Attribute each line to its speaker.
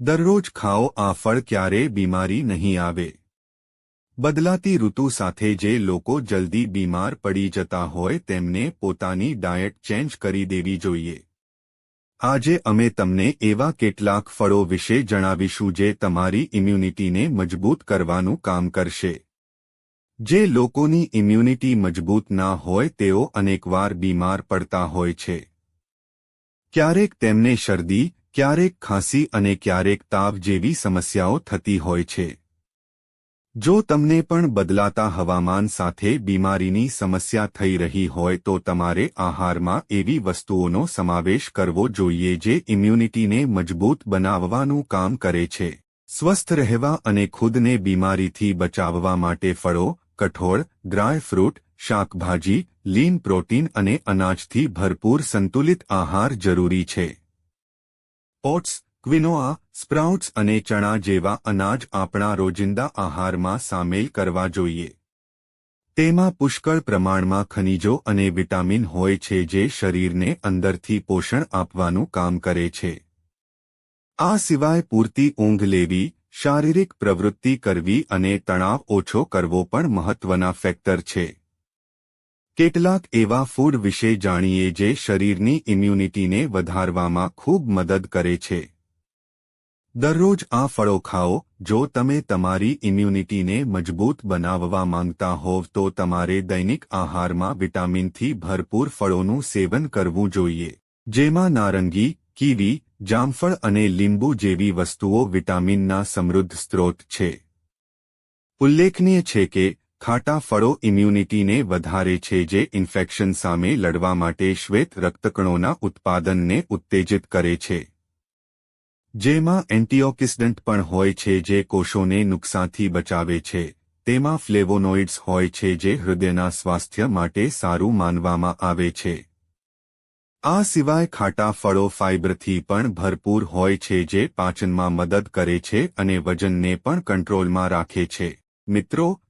Speaker 1: દરરોજ ખાઓ, આ ફળ ક્યારેય બીમારી નહીં આવે. બદલાતી ઋતુ સાથે જે લોકો જલ્દી બીમાર પડી જતા હોય, તેમને પોતાની ડાયટ ચેન્જ કરી દેવી જોઈએ. આજે અમે તમને એવા કેટલાક ફળો વિશે જણાવીશું જે તમારી ઇમ્યુનિટીને મજબૂત કરવાનું કામ કરશે. જે લોકોની ઇમ્યુનિટી મજબૂત ના હોય, તેઓ અનેકવાર બીમાર પડતા હોય છે. ક્યારેક તેમને શરદી ક્યારેક ખાંસી અને ક્યારેક તાવ જેવી સમસ્યાઓ થતી હોય છે. જો તમને પણ બદલાતા હવામાન સાથે બીમારીની સમસ્યા થઈ રહી હોય તો તમારે આહારમાં એવી વસ્તુઓનો સમાવેશ કરવો જોઈએ જે ઇમ્યુનિટીને મજબૂત બનાવવાનું કામ કરે છે. સ્વસ્થ રહેવા અને ખુદને બીમારીથી બચાવવા માટે ફળો, કઠોળ, ડ્રાય ફ્રૂટ, શાકભાજી, લીન પ્રોટીન અને અનાજથી ભરપૂર સંતુલિત આહાર જરૂરી છે. ઓટ્સ, ક્વિનોઆ, સ્પ્રાઉટ્સ અને ચણા જેવા અનાજ આપણા રોજિંદા આહારમાં સામેલ કરવા જોઈએ. તેમાં પુષ્કળ પ્રમાણમાં ખનિજો અને વિટામિન હોય છે જે શરીરને અંદરથી પોષણ આપવાનું કામ કરે છે. આ સિવાય પૂરતી ઊંઘ લેવી, શારીરિક પ્રવૃત્તિ કરવી અને તણાવ ઓછો કરવો પણ મહત્વના ફેક્ટર છે. કેટલાક એવા ફૂડ વિશે જાણીએ જે શરીરની ઇમ્યુનિટીને વધારવામાં ખૂબ મદદ કરે છે. દરરોજ આ ફળો ખાઓ, જો તમે તમારી ઇમ્યુનિટીને મજબૂત બનાવવા માંગતા હોવ તો તમારે દૈનિક આહારમાં વિટામિનથી ભરપૂર ફળોનું સેવન કરવું જોઈએ. જેમાં નારંગી, કીવી, જામફળ અને લીંબુ જેવી વસ્તુઓ વિટામિનના સમૃદ્ધ સ્ત્રોત છે. ઉલ્લેખનીય છે કે ખાટા ફળો ઇમ્યુનિટીને વધારે છે જે ઇન્ફેક્શન સામે લડવા માટે શ્વેત રક્તકણોના ઉત્પાદનને ઉત્તેજિત કરે છે. જેમાં એન્ટીઓક્સિડન્ટ પણ હોય છે જે કોષોને નુકસાનથી બચાવે છે. તેમાં ફ્લેવોનોઇડ્સ હોય છે જે હૃદયના સ્વાસ્થ્ય માટે સારું માનવામાં આવે છે. આ સિવાય ખાટા ફળો ફાઇબરથી પણ ભરપૂર હોય છે જે પાચનમાં મદદ કરે છે અને વજનને પણ કંટ્રોલમાં રાખે છે. મિત્રો